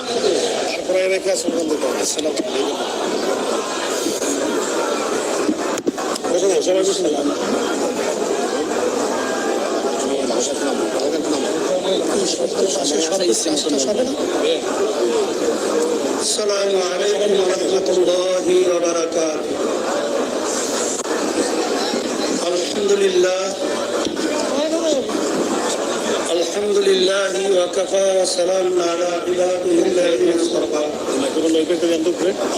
তারপরে রেখে আসুন বন্ধ করুন আসসালাম বসে নাও সবাই বসে নাও السلام عليكم ورحمة الله وبركاته الحمد لله الحمد لله وكفى وسلام على عباده الذين اصطفى.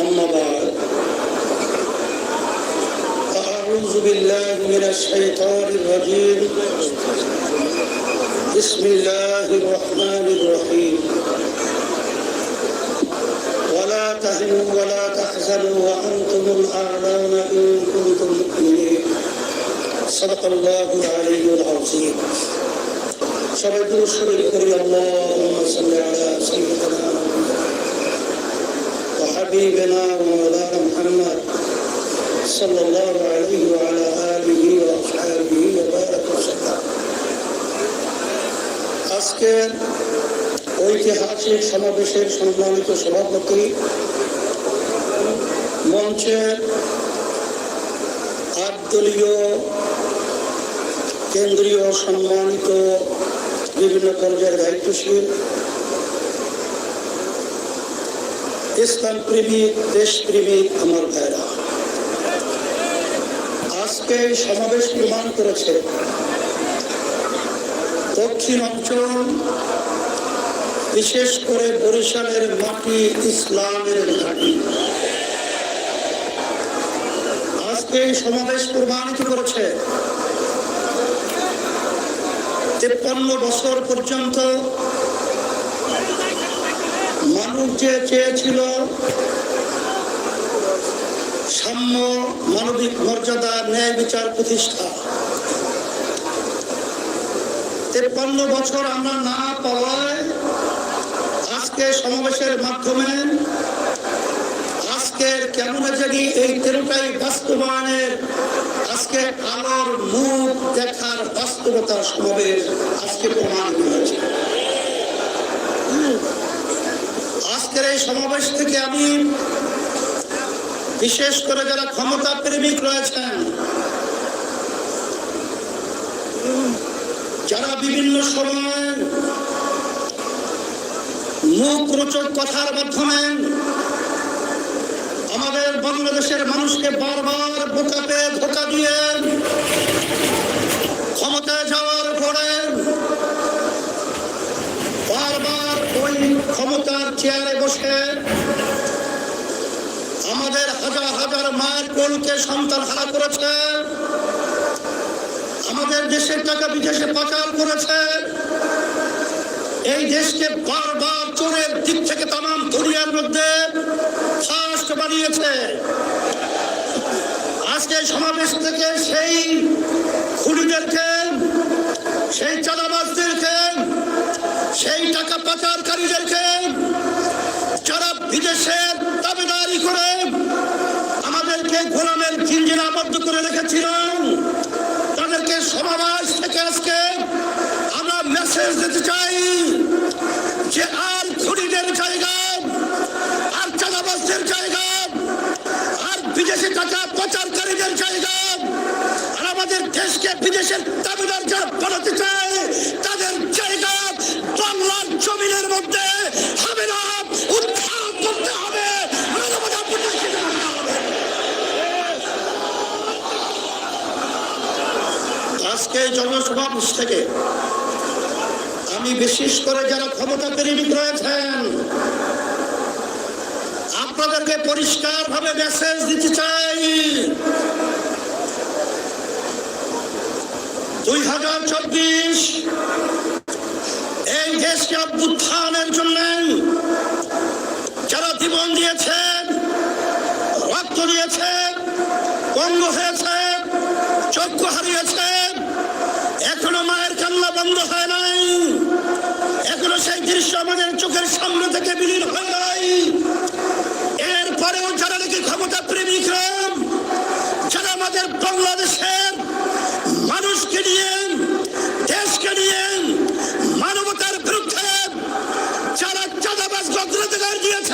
أما بعد. أعوذ بالله من الشيطان الرجيم. بسم الله الرحمن الرحيم. ولا تهنوا ولا تحزنوا وأنتم الأعلون إن كنتم مؤمنين. صدق الله العلي العظيم. সবাই দুরুশ্বরের করি اللهم صل على سيدنا وحبيبنا ومولانا محمد صلى الله عليه وعلى آله وأصحابه وبارك وسلم আজকের ঐতিহাসিক সমাবেশের সম্মানিত সভাপতি মঞ্চের আটদলীয় কেন্দ্রীয় সম্মানিত বিভিন্ন পর্যায়ের দায়িত্বশীল। ইসলাম প্রেমিক দেশপ্রেমিক আমার ভাইরা। আজকে এই সমাবেশ প্রমাণ করেছে, দক্ষিণ অঞ্চল, বিশেষ করে বরিশালের মাটি ইসলামের ঘাঁটি। আজকে এই সমাবেশ প্রমাণিত করেছে তেপ্পান্ন বছর পর্যন্ত মানুষ যে চেয়েছিল সাম্য মানবিক মর্যাদা ন্যায় বিচার প্রতিষ্ঠা। তেপ্পান্ন বছর আমরা না পাওয়ায় আজকে সমাবেশের মাধ্যমে আজকের কেমন জানি এই তেরোটাই বাস্তবায়নের? আজকে আলোর মুখ দেখার বাস্তবতার সমাবেশ আজকে প্রমাণ হয়েছে। আজকের এই সমাবেশ থেকে আমি বিশেষ করে যারা ক্ষমতা প্রেমিক রয়েছেন, যারা বিভিন্ন সময় মুখ রোচক কথার মাধ্যমে আমাদের বাংলাদেশের মানুষকে বারবার বোকাতে, ধোকা দিয়ে ক্ষমতায় যাওয়ার পরে বারবার ওই ক্ষমতার চেয়ারে বসে আমাদের হাজার হাজার মায়ের কোলকে সন্তান হারা করেছে, আমাদের দেশের টাকা বিদেশে পাচার করেছে। এই দেশকে বারবার চোরের দিক থেকে তাম দুনিয়ার মধ্যে ফার্স্ট বানিয়েছে। আজকে সমাবেশ থেকে সেই খুনিদেরকে, সেই চাঁদাবাজদেরকে, সেই টাকা পাচারকারীদেরকে যারা বিদেশের দাবিদারি করে আমাদেরকে গোলামের জিঞ্জিরা আবদ্ধ করে রেখেছিলাম তাদেরকে সমাবেশ থেকে আজকে মেসেজ দিতে চাই, যে আর খুনিদের জায়গা, আর চাঁদাবাজদের জায়গা, আর বিদেশি টাকা পাচারকারীদের জায়গা, আর আমাদের দেশকে বিদেশের দাবিদার যারা বানাতে চায়, তাদের জায়গা বাংলার জমিনের মধ্যে হবে না উত্থান করতে হবে আজকে জনসমাবেশ থেকে আমি বিশেষ করে যারা ক্ষমতা প্রেমিক রয়েছেন আপনাদেরকে পরিষ্কার ভাবে মেসেজ দিতে চাই। দুই হাজার চব্বিশ, এই দেশকে অভ্যুত্থানের জন্য যারা জীবন দিয়েছেন, রক্ত দিয়েছেন পঙ্গ হয়েছে চক্ষু হারিয়েছেন, এখনও মায়ের কান্না বন্ধ হয় নাই এখনও সেই দৃশ্য আমাদের চোখের সামনে থেকে বিলীন হয় নাই এরপরেও যারা নাকি ক্ষমতা প্রেমিক যারা আমাদের বাংলাদেশের মানুষকে নিয়ে, দেশকে নিয়ে মানবতার বিরুদ্ধে যারা চাঁদাবাজ গদ্রাতে বিশেষ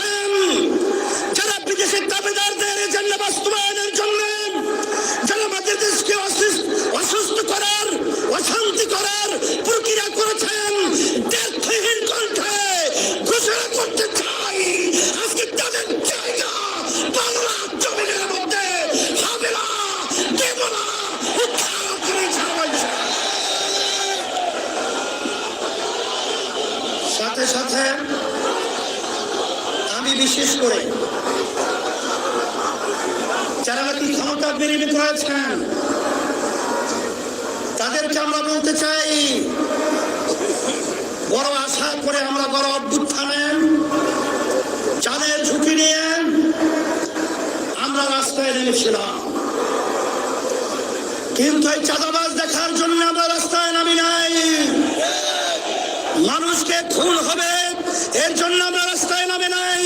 যারা নাকি ক্ষমতা বিরিমি করেছেন তাদেরকে আমরা বলতে চাই, বড় আশা করে আমরা বড় অভ্যুত্থানে, চাঁদের ঝুঁকি নিয়ে আমরা রাস্তায় নেমেছিলাম। কিন্তু এই চাঁদাবাজ দেখার জন্য আমরা রাস্তায় নাই। মানুষকে খুন হবে, এর জন্য আমরা রাস্তায় নামে নাই।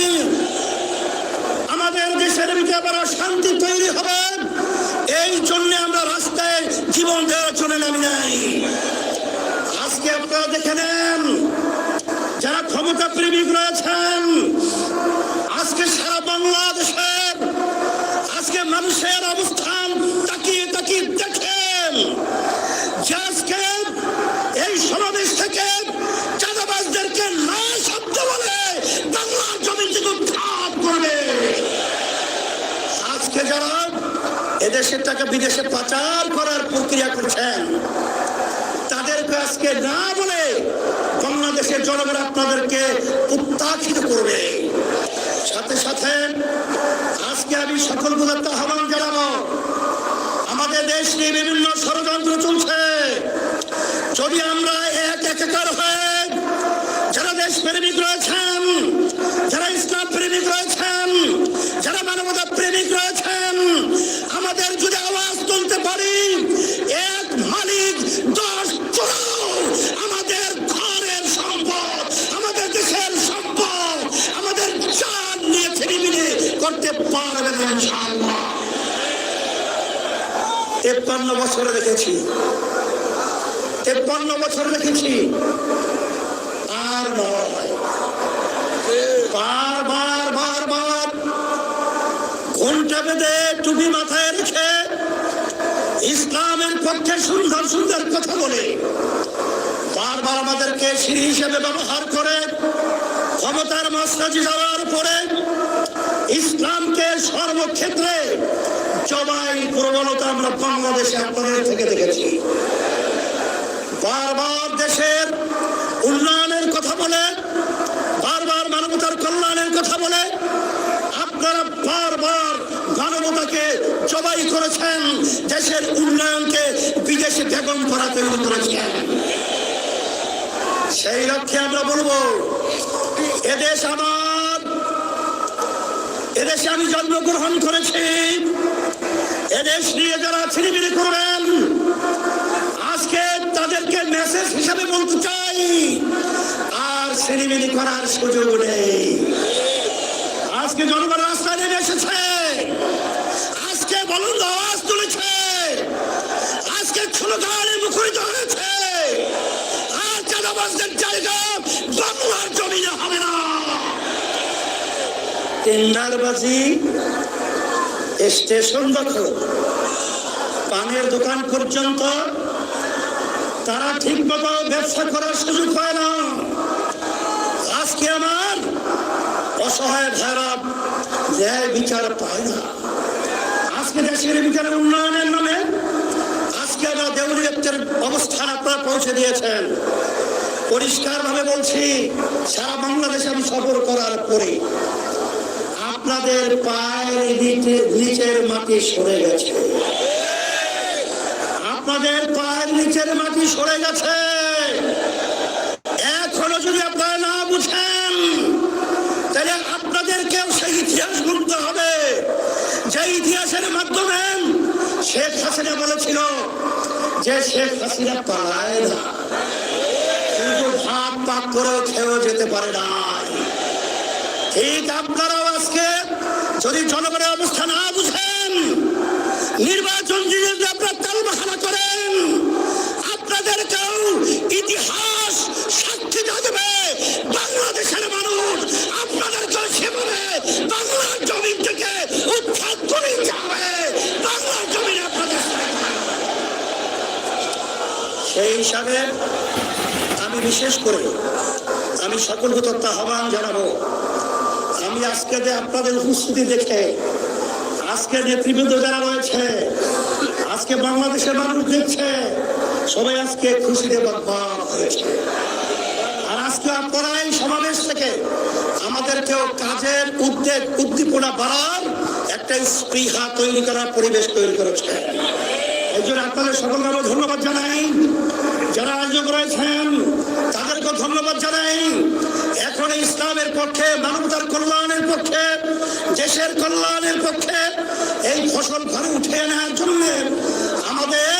দেশের ভিতরে শান্তি তৈরি হবে। এই জন্য আমরা রাস্তায় জীবন দেওয়ার জন্য নামি নাই। আজকে আপনারা দেখে নেন, যারা ক্ষমতা প্রেমিক রয়েছেন, আজকে সারা বাংলাদেশের, আজকে মানুষের অবস্থান তাকিয়ে তাকিয়ে দেখেন যে আজকে এই সমাবেশ থেকে চাঁদাবাজদেরকে না শব্দ বলে বাংলার জমি থেকে উৎখাত করবে আজকে যারা এদেশের টাকা বিদেশে পাচার করার প্রক্রিয়া করছেন। তাদেরকে আজকে না বলে বাংলাদেশের জনগণ আপনাদেরকে উত্তাখিত করবে। সাথে সাথে আজকে আমি সকল গুলোতে আহ্বান জানাব। আমাদের দেশ নিয়ে বিভিন্ন ষড়যন্ত্র চলছে। যদি আমরা এক একাকার হয়ে যারা দেশ প্রেমিক রয়েছেন, যারা ইসলাম প্রেমিক রয়েছেন, যারা মানবতা প্রেমিক রয়েছেন তেপ্পান্ন বছরে দেখেছি তেপ্পান্ন বছর দেখেছি আর ঘণ্টা বেঁধে মাথায় রেখে পক্ষে সুন্দর সুন্দর কথা বলে। আমাদেরকে হিসেবে ব্যবহার করে, ক্ষমতার ইসলামকে সর্বক্ষেত্রে জবাই প্রবণতা আমরা বাংলাদেশে আপনাদের থেকে দেখেছি। বারবার দেশের উন্নয়নের কথা বলে, বারবার মানবতার কল্যাণের কথা বলে, আপনারা বারবার মানবতাকে জবাই করেছেন, দেশের উন্নয়নকে বিদেশে বেগম করা তৈরি করেছেন। সেই লক্ষ্যে আমরা বলব, এদেশ আমার, এদেশে আমি জন্মগ্রহণ করেছি। এদেশ নিয়ে যারা ছিনিমিনি করবেন, আজকে তাদেরকে মেসেজ হিসাবে বলতে চাই, আর ছিনিমিনি করার সুযোগ নেই। আজকে জনগণ রাস্তায় নেমে এসেছে, আজকে বলুন আওয়াজ তুলেছে, আজকে স্লোগানে মুখরিত হয়েছে, আর চাঁদাবাজদের জায়গা বাংলার জমিনে হবে না। টেন্ডারবাজি স্টেশন দখল পানের দোকান পর্যন্ত তারা ঠিক মতো ব্যবসা করার সুযোগ হয় না। আজকে আমার অসহায় ভাইরা ন্যায় বিচার পায় না। আজকে দেশের বিচারের উন্নয়নের নামে আজকে আমরা দেউলিয়তের অবস্থান আপনারা পৌঁছে দিয়েছেন। পরিষ্কার ভাবে বলছি, সারা বাংলাদেশে আমি সফর করার পরে আপনাদের পায়ের নিচে- নিচের মাটি সরে গেছে। আপনাদের পায়ের নিচের মাটি সরে গেছে। এখনও যদি আপনারা না বুঝেন, তাহলে আপনাদেরকেও সেই ইতিহাস গুনতে হবে। যে ইতিহাসের মাধ্যমে শেখ হাসিনা বলেছিল যে শেখ হাসিনা পালায় না। কিন্তু ভাত পাক করেও খেয়েও যেতে পারে না ঠিক আপনারাও আজকে যদি জনগণের অবস্থা না বুঝেন, নির্বাচন যদি আপনারা তালবাহানা করেন, আপনাদেরকেও ইতিহাস সাক্ষী দেবে, বাংলাদেশের মানুষ আপনাদেরকেও সেভাবে বাংলার জমিন থেকে উৎখাত করে যাবে বাংলার জমিন আপনাদের সেই হিসাবে আমি বিশেষ করে আমি সকলকে আহ্বান জানাব। আজকে যে আপনাদের উপস্থিতি দেখে, আজকে যে নেতৃবৃন্দ যারা রয়েছে, আজকে বাংলাদেশের মানুষ দেখছে, সবাই আজকে খুশিতে হয়েছে। আর আজকে আপনারা এই সমাবেশ থেকে আমাদেরকেও কাজের উদ্যোগ উদ্দীপনা বাড়ার একটা স্পৃহা তৈরি করার পরিবেশ তৈরি করেছে। এই জন্য আপনাদের সকলকে ধন্যবাদ জানাই। যারা আয়োজক রয়েছেন তাদেরকে ধন্যবাদ জানাই। এখন ইসলামের পক্ষে, মানবতার কল্যাণের পক্ষে, দেশের কল্যাণের পক্ষে এই ফসল ঘরে উঠে নেওয়ার জন্য আমাদের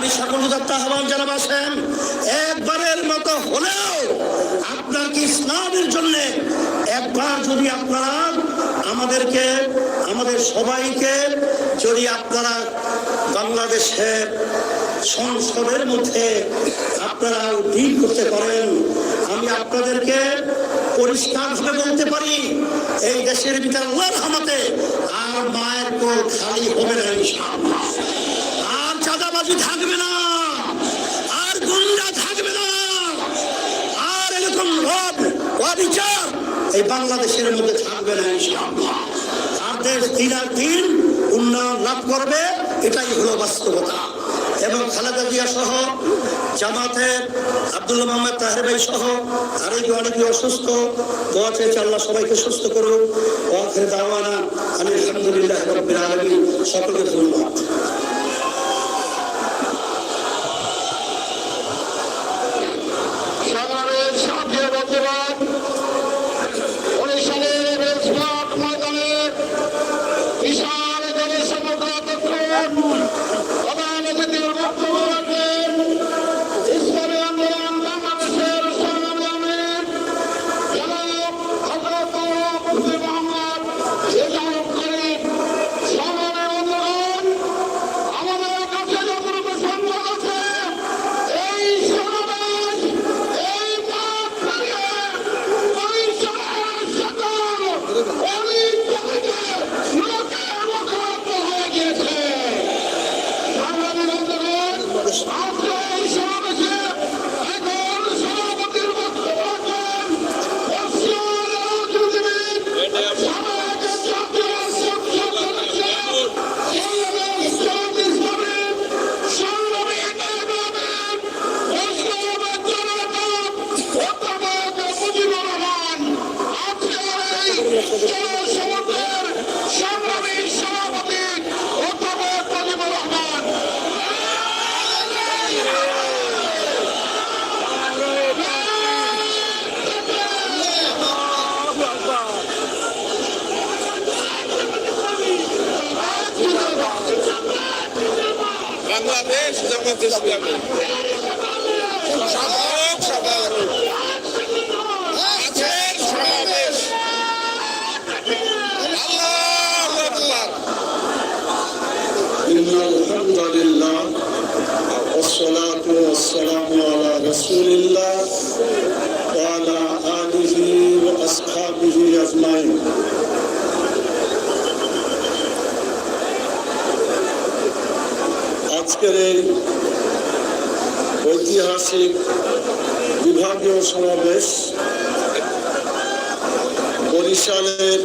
আমি সকল দত্ত আহ্বান জানাবাসেন। একবারের মতো হলেও আপনার কি ইসলামের জন্য একবার যদি আপনারা আমাদেরকে, আমাদের সবাইকে যদি আপনারা বাংলাদেশের সংসদের মধ্যে আপনারা ডিল করতে পারেন, আমি আপনাদেরকে পরিষ্কার পরিষ্কারভাবে বলতে পারি, এই দেশের ভিতরে রহমতে আর মায়ের কোল খালি হবে না ইনশাআল্লাহ। আর থাকবে না। আর গুন্ডা থাকবে না। আর এরকম রব, অবিচার এই বাংলাদেশের মধ্যে থাকবে না আর দেশ দিন আর দিন উন্নয়ন লাভ করবে, এটাই হলো বাস্তবতা। এবং খালেদা জিয়া সহ জামাতের আব্দুল্লাহ মোহাম্মদ তাহের ভাই সহ আরেকে অনেকে অসুস্থ, দোয়া চেয়েছে আল্লাহ সবাইকে সুস্থ করুন ওয়াখের দাওয়ানা আমি আলহামদুলিল্লাহ রব্বিল সকলকে ধন্যবাদ। সকল বাংলাদেশ জামাত ইসলামী সাধারণ সাধারণ আজকের এই ঐতিহাসিক বিভাগীয় সমাবেশ বরিশালের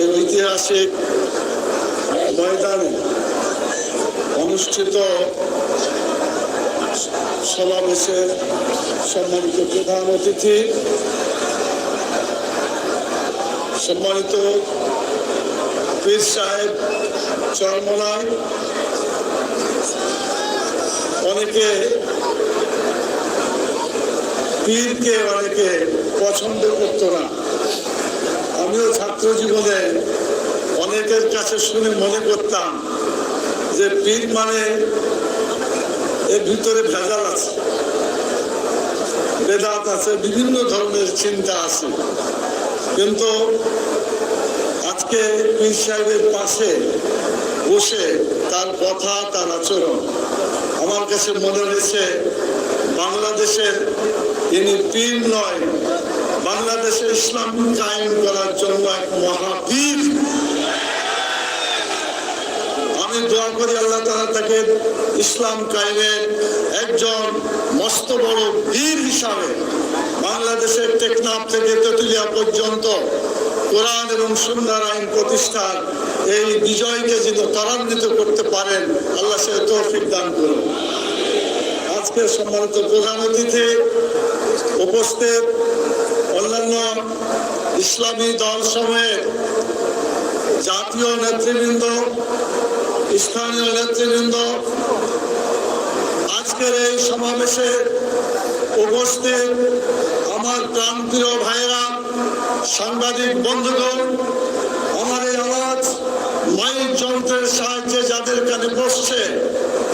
এই ঐতিহাসিক ময়দানে অনুষ্ঠিত সমাবেশের সম্মানিত প্রধান অতিথি, সম্মানিত পীর সাহেব চরমনায় অনেকে পীরকে অনেকে পছন্দ করতো না। আমিও ছাত্র জীবনে অনেকের কাছে শুনে মনে করতাম যে পীর মানে এর ভিতরে ভেজাল আছে। বেদাত আছে, বিভিন্ন ধরনের চিন্তা আছে। কিন্তু আজকে পীর সাহেবের পাশে বসে তার কথা, তার আচরণ। আমার কাছে মনে হয়েছে, বাংলাদেশের ইনি পীর নয়, বাংলাদেশে ইসলাম কায়েম করার জন্য এক মহাবীর। আমি দোয়া করি আল্লাহ তাআলা তাকে ইসলাম কায়েমের একজন মস্ত বড় বীর হিসাবে বাংলাদেশের টেকনাফ থেকে তেতুলিয়া পর্যন্ত কোরআন এবং সুন্দর আইন প্রতিষ্ঠার এই বিজয়কে যদি ত্বরান্বিত করতে পারেন, আল্লাহ সে তৌফিক দান করুন। আজকে সম্মানিত প্রধান অতিথি উপস্থিত অন্যান্য ইসলামী দল সময়ের জাতীয় নেতৃবৃন্দ, স্থানীয় নেতৃবৃন্দ, আজকের এই সমাবেশে উপস্থিত আমার প্রান্তীয় ভাইয়েরা, সাংবাদিক বন্ধুগণ আমার এই আওয়াজ মাইক যন্ত্রের সাহায্যে যাদের কানে বসছে,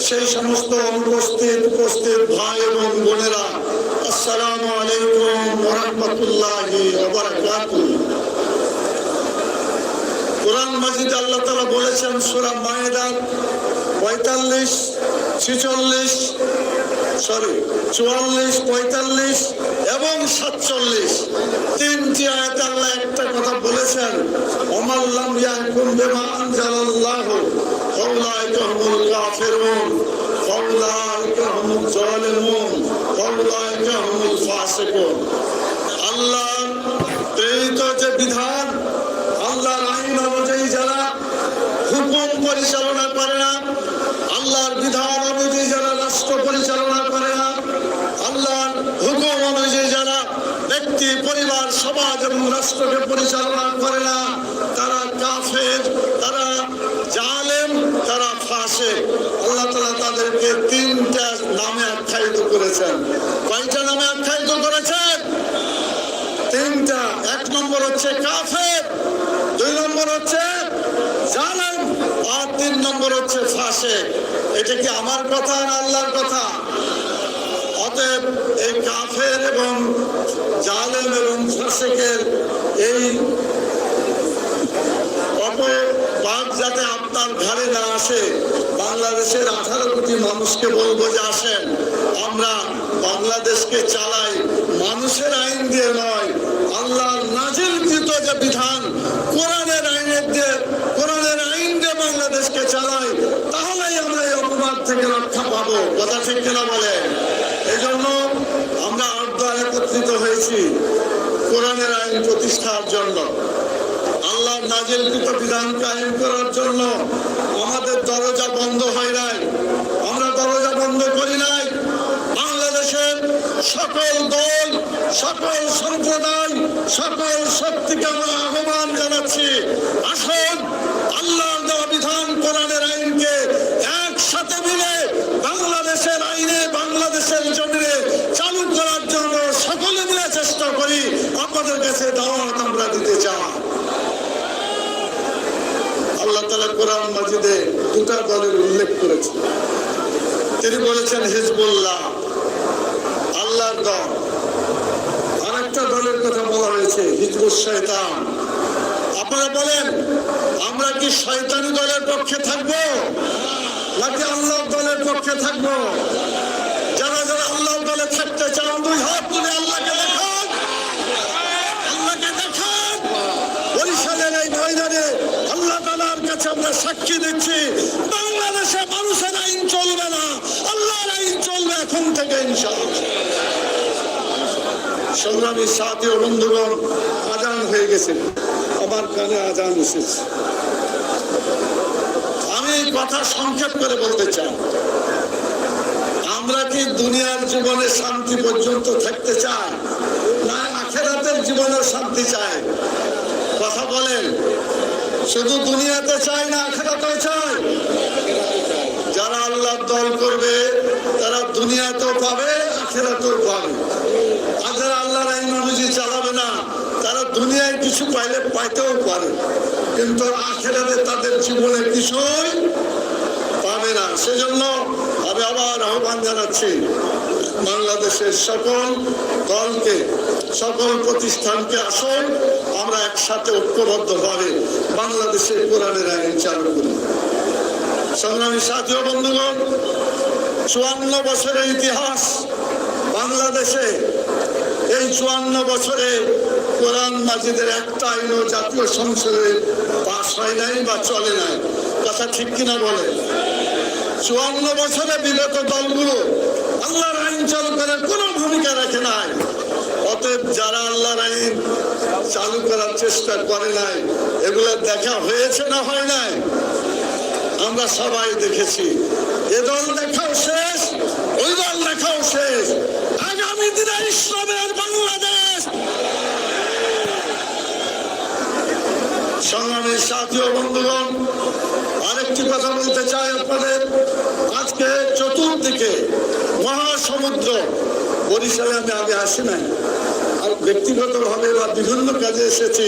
সেই সমস্ত অনুপস্থিত, উপস্থিত ভাই এবং বোনেরা, আসসালাম আলাইকুম রহমতুল্লাহি কোরআন মাজিদ আল্লাহ তালা বলেছেন, সুরা মায়েদার পঁয়তাল্লিশ, ছিচল্লিশ সরি, চুয়াল্লিশ, পঁয়তাল্লিশ এবং সাতচল্লিশ। তিনটি আয়াত আল্লাহ একটা কথা বলেছেন অমাল্লাম ইয়াহকুম বিমা আনজালাল্লাহ, ফাউলাইকা হুমুল কাফিরুন, ফাউলাইকা হুমুল জালিমুন ফাউলাইকা হুমুল ফাসিকুন। আল্লাহ প্রেরিত যে বিধান আল্লাহর আইন অনুযায়ী যারা হুকুম পরিচালনা করে না আল্লাহর বিধান অনুযায়ী যারা রাষ্ট্র পরিচালনা করে না, আল্লাহর হুকুম অনুযায়ী যারা ব্যক্তি, পরিবার, সমাজ এবং রাষ্ট্রকে পরিচালনা করে না, তারা কাফের, তারা জালেম, তারা ফাঁসে আল্লাহ তালা তাদেরকে তিনটা নামে আখ্যায়িত করেছেন। কয়টা নামে আখ্যায়িত করেছেন? তিনটা। এক নম্বর হচ্ছে কাফের, দুই নম্বর হচ্ছে জালেম, আর তিন নম্বর হচ্ছে ফাঁসে। এটা কি আমার কথা না আল্লাহর কথা? অতএব এই কাফের এবং জালেম এবং ফাঁসেকের এই অপবাদ যাতে আপনার ঘাড়ে না আসে, বাংলাদেশের আঠারো কোটি মানুষকে বলব যে আসেন। আমরা বাংলাদেশকে চালাই, মানুষের আইন দিয়ে নয়, আল্লাহর নাজিলকৃত যে বিধান, কোরআনের আইনের দিয়ে কোরআনের আইন দিয়ে বাংলাদেশকে চালাই তাহলেই আমরা এই অপবাদ থেকে রক্ষা পাবো কথা ঠিক কিনা বলেন? এই জন্য আমরা আর্দার একত্রিত হয়েছি কোরআনের আইন প্রতিষ্ঠার জন্য। আল্লাহর নাজিলকৃত বিধান কায়েম করার জন্য আমাদের দরজা বন্ধ হয় নাই। আমরা দরজা বন্ধ করি নাই। বাংলাদেশের সকল দল, সকল সম্প্রদায়, সকল শক্তিকে আমরা আহ্বান জানাচ্ছি। আসুন, আল্লাহর দেওয়া বিধান কোরআনের আইনকে একসাথে মিলে বাংলাদেশের আইনে বাংলাদেশের জমিনে চালু করার জন্য সকলে মিলে চেষ্টা করি আপনাদের কাছে দাওয়াত আমরা দিতে চাই। আল্লাহ তালা কোরআন মাজিদে দুটা দলের উল্লেখ করেছেন। তিনি বলেছেন, হিজবুল্লাহ, আল্লাহর দল। আরেকটা দলের কথা বলা হয়েছে হিজবুল শয়তান। আপনারা বলেন, আমরা কি শয়তানি দলের পক্ষে থাকব? নাকি আল্লাহর দলের পক্ষে থাকব? যারা যারা আল্লাহর দলে থাকতে চান, দুই হাত তুলে আল্লাহকে দেখান আল্লাহকে দেখান বরিশালের এই ময়দানে আল্লাহ তালার কাছে আমরা সাক্ষী দিচ্ছি, বাংলাদেশে মানুষের আইন চলবে না, আল্লাহর আইন চলবে এখন থেকে ইনশাআল্লাহ। সংগ্রামী সাথী বন্ধুগণ, আজান হয়ে গেছে। আমার কানে আজান এসেছে। আমি এই কথা সংক্ষেপ করে বলতে চাই। আমরা কি দুনিয়ার জীবনে শান্তি পর্যন্ত থাকতে চাই? না আখেরাতের জীবনে শান্তি চাই? কথা বলেন। শুধু দুনিয়াতে চাই না, আখেরাতেও চাই যারা আল্লাহর দল করবে, তারা দুনিয়াতেও পাবে, আখেরাতেও পাবে। আর যারা আল্লাহর আইন অনুযায়ী চালাবে না, তারা দুনিয়ায় কিছু পাইলে পাইতেও পারে। কিন্তু আখেরাতে তাদের জীবনে কিছুই পাবে না। সেজন্য আমি আবার আহ্বান জানাচ্ছি বাংলাদেশের সকল দলকে, সকল প্রতিষ্ঠানকে আসুন আমরা একসাথে ঐক্যবদ্ধভাবে বাংলাদেশের কোরআনের আইন চালু করি। সংগ্রামী সাথী ও বন্ধুগণ, চুয়ান্ন বছরের ইতিহাস বাংলাদেশে। এই চুয়ান্ন বছরে কোরআন মাজিদের একটা আইনও জাতীয় সংসদে পাশ হয় নাই বা চলে নাই। কথা ঠিক কিনা বলে? চুয়ান্ন বছরে বিগত দলগুলো আল্লাহর আইন চালু করার কোনো ভূমিকা রাখে নাই। অতএব যারা আল্লাহর আইন চালু করার চেষ্টা করে নাই, এগুলো দেখা হয়েছে না হয় নাই? আমরা সবাই দেখেছি। এ দল দেখাও শেষ, ওই দল দেখাও শেষ। আগামী দিনে ইসলামের বাংলাদেশ। সংগ্রামী সাথী বন্ধুগণ, আরেকটি কথা বলতে চাই আপনাদের। আজকে চতুর্দিকে মহাসমুদ্র বরিশালে আমি আগে আসি নাই। ব্যক্তিগতভাবে বা বিভিন্ন কাজে এসেছি।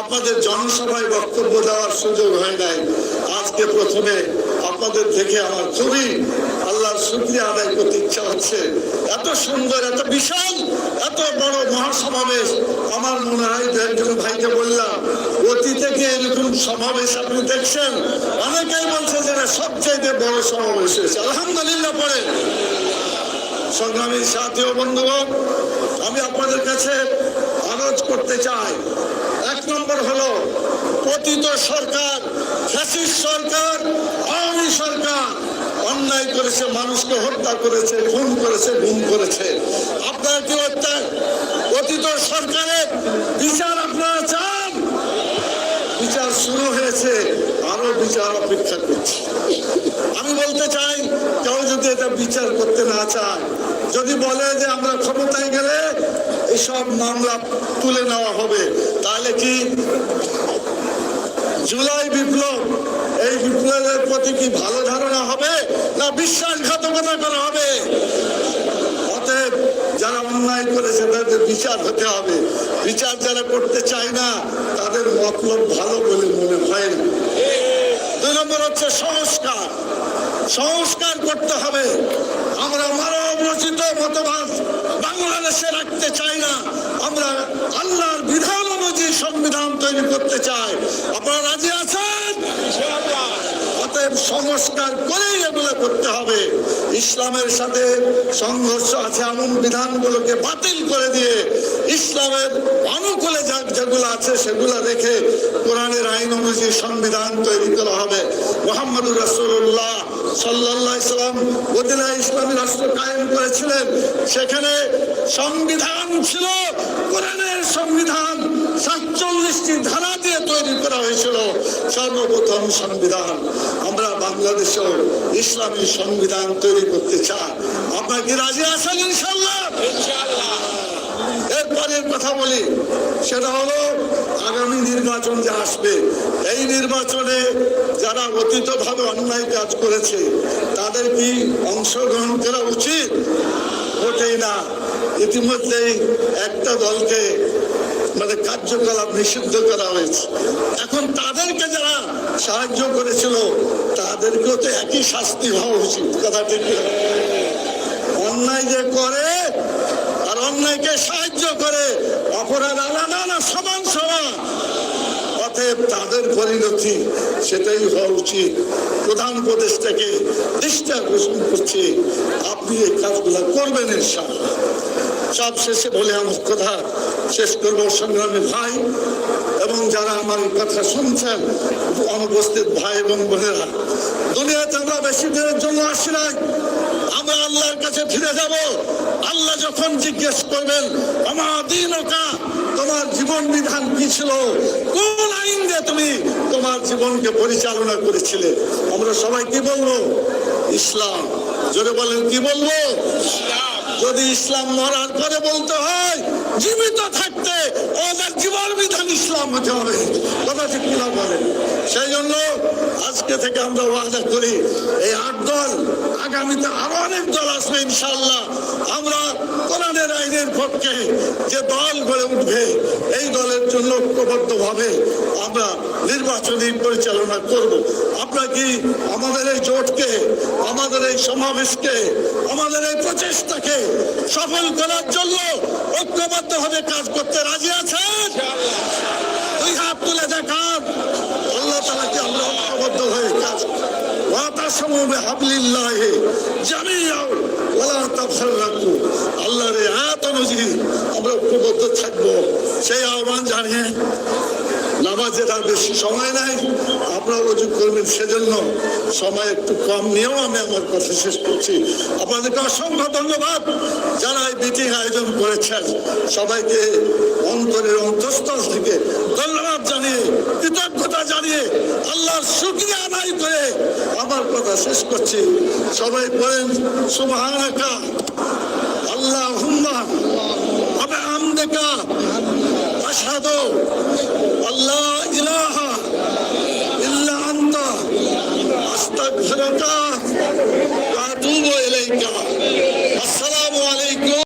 আপনাদের জনসভায় বক্তব্য দেওয়ার সুযোগ হয় নাই। আজকে প্রথমে আপনাদের দেখে আমার খুবই আল্লাহর শুক্রিয়া আদায় করতে ইচ্ছা হচ্ছে। এত সুন্দর, এত বিশাল, এত বড় মহাসমাবেশ। আমার মনে হয় একজন ভাইকে বললাম, অতীতে কি এরকম সমাবেশ আপনি দেখছেন? অনেকেই বলছে যে সবচেয়ে বড় সমাবেশ হয়েছে। আলহামদুলিল্লাহ পরে। সংগ্রামী সাথী ও বন্ধুগণ, আমি আপনাদের কাছে আরজ করতে চাই। এক নম্বর হলো, পতিত সরকার ফ্যাসিস সরকার, আওয়ামী সরকার। অন্যায় করেছে, মানুষকে হত্যা করেছে, খুন করেছে, গুম করেছে। আপনারা কি হত্যা, পতিত সরকারের বিচার আপনারা চান? বিচার শুরু হয়েছে, আরও বিচার অপেক্ষা করছে। আমি বলতে চাই, কেউ যদি এটা বিচার করতে না চায় যদি বলে যে আমরা ক্ষমতায় গেলে এইসব মামলা তুলে নেওয়া হবে, তাহলে কি জুলাই বিপ্লব, এই বিপ্লবের প্রতি কি ভালো ধারণা হবে না বিশ্বাসঘাতকতা করা হবে? অতএব যারা অন্যায় করেছে তাদের বিচার হতে হবে। বিচার যারা করতে চায় না, তাদের মতলব ভালো বলে মনে হয় না। দুই নম্বর হচ্ছে সংস্কার। সংস্কার করতে হবে। আমরা মানব রচিত মতবাদ বাংলাদেশে রাখতে চাই না। আমরা আল্লাহর বিধান অনুযায়ী সংবিধান তৈরি করতে চাই। আপনারা রাজি আছেন? অতএব সংস্কার করেই এগুলো করতে হবে। ইসলামের সাথে সংঘর্ষ আছে, এমন বিধানগুলোকে বাতিল করে দিয়ে ইসলামের অনুকূলে যা যেগুলো আছে সেগুলো রেখে কোরআনের আইন অনুযায়ী সংবিধান তৈরি করা হবে। মোহাম্মদুর রাসূলুল্লাহ সাল্লাল্লাহু ইসলাম মদিনা ইসলামী রাষ্ট্র কায়েম করেছিলেন। সেখানে সংবিধান ছিল কোরআনের সংবিধান সাতচল্লিশটি ধারা দিয়ে তৈরি করা হয়েছিল সর্বপ্রথম সংবিধান। আমরা বাংলাদেশেও ইসলামী সংবিধান তৈরি করতে চাই। আপনার কি রাজি আছেন ইনশাল্লাহ এরপরের কথা বলি সেটা হলো আগামী নির্বাচন যে আসবে, এই নির্বাচনে যারা অতীতভাবে অন্যায় কাজ করেছে, তাদের কি অংশগ্রহণ করা উচিত? মোটেই না। ইতিমধ্যেই একটা দলকে মানে কার্যকলাপ নিষিদ্ধ করা হয়েছে। এখন তাদেরকে যারা সাহায্য করেছিল, তাদেরকেও তো একই শাস্তি হওয়া উচিত। কথা ঠিক অন্যায় যে করে অন্যায়কে সাহায্য করে অপরাধ আলাদা না, সমান সমান। অতএব তাদের পরিণতি সেটাই হওয়া উচিত। প্রধান উপদেষ্টাকে দৃষ্টি আকর্ষণ করছে। আপনি এই কাজগুলো করবেন ইনশাআল্লাহ। সব শেষে বলে আমার কথা, শেষ করব সংগ্রামী ভাই এবং যারা আমার কথা শুনছেন, অনুপস্থিত ভাই এবং বোনেরা। দুনিয়াতে আমরা বেশি দিনের জন্য আসি নাই। আমরা আল্লাহর কাছে ফিরে যাব। আল্লাহ যখন জিজ্ঞেস করবেন আমার দিন তোমার জীবন বিধান কি ছিল? কোন আইন দিয়ে তুমি তোমার জীবনকে পরিচালনা করেছিলে? আমরা সবাই কি বলব? ইসলাম। জোরে বলেন, কি বলব? যদি ইসলাম মরার পরে বলতে হয়, জীবিত থাকতে ওদের জীবন বিধান ইসলাম হতে হবে। কথা ঠিক কিনা বলেন? সেই জন্য আজকে থেকে আমরা ওয়াদা করি, এই আট দল আগামীতে আরও অনেক দল আসবে ইনশাল্লাহ আমরা কোরআনের আইনের পক্ষে যে দল গড়ে উঠবে, এই দলের জন্য ঐক্যবদ্ধ ভাবে আমরা নির্বাচনী পরিচালনা করব। আমরা কি আমাদের এই জোটকে, আমাদের এই সমাবেশকে, আমাদের এই প্রচেষ্টাকে সফল করার জন্য ঐক্যবদ্ধ ভাবে কাজ করতে রাজি আছেন? দুই হাত তুলে দেখান। আল্লাহ তালাকে আমরা ঐক্যবদ্ধ হয়ে কাজ ওয়াতাস ওয়াতাসমু বিহাবলিল্লাহি জামিআন ওয়ালা তাফাররাকু আল্লাহর আয়াত অনুযায়ী আমরা ঐক্যবদ্ধ থাকব। সেই আহ্বান জানিয়ে নামাজের আর বেশি সময় নাই। আপনারা রুজু করবেন সেজন্য সময় একটু কম নিয়েও আমি আমার কথা শেষ করছি। আপনাদেরকে অসংখ্য ধন্যবাদ যারা এই মিটিং আয়োজন করেছেন। সবাইকে অন্তরের অন্তঃস্থল থেকে ধন্যবাদ জানিয়ে, কৃতজ্ঞতা জানিয়ে, আল্লাহর শুক্রিয়া আদায় করে আমার কথা শেষ করছি। সবাই বলেন, সুবহানাকা আল্লাহ হুম্মা আবে আমদেকা واشهد الله إله إلا أنت أستغفرك وأتوب إليك. السلام عليكم.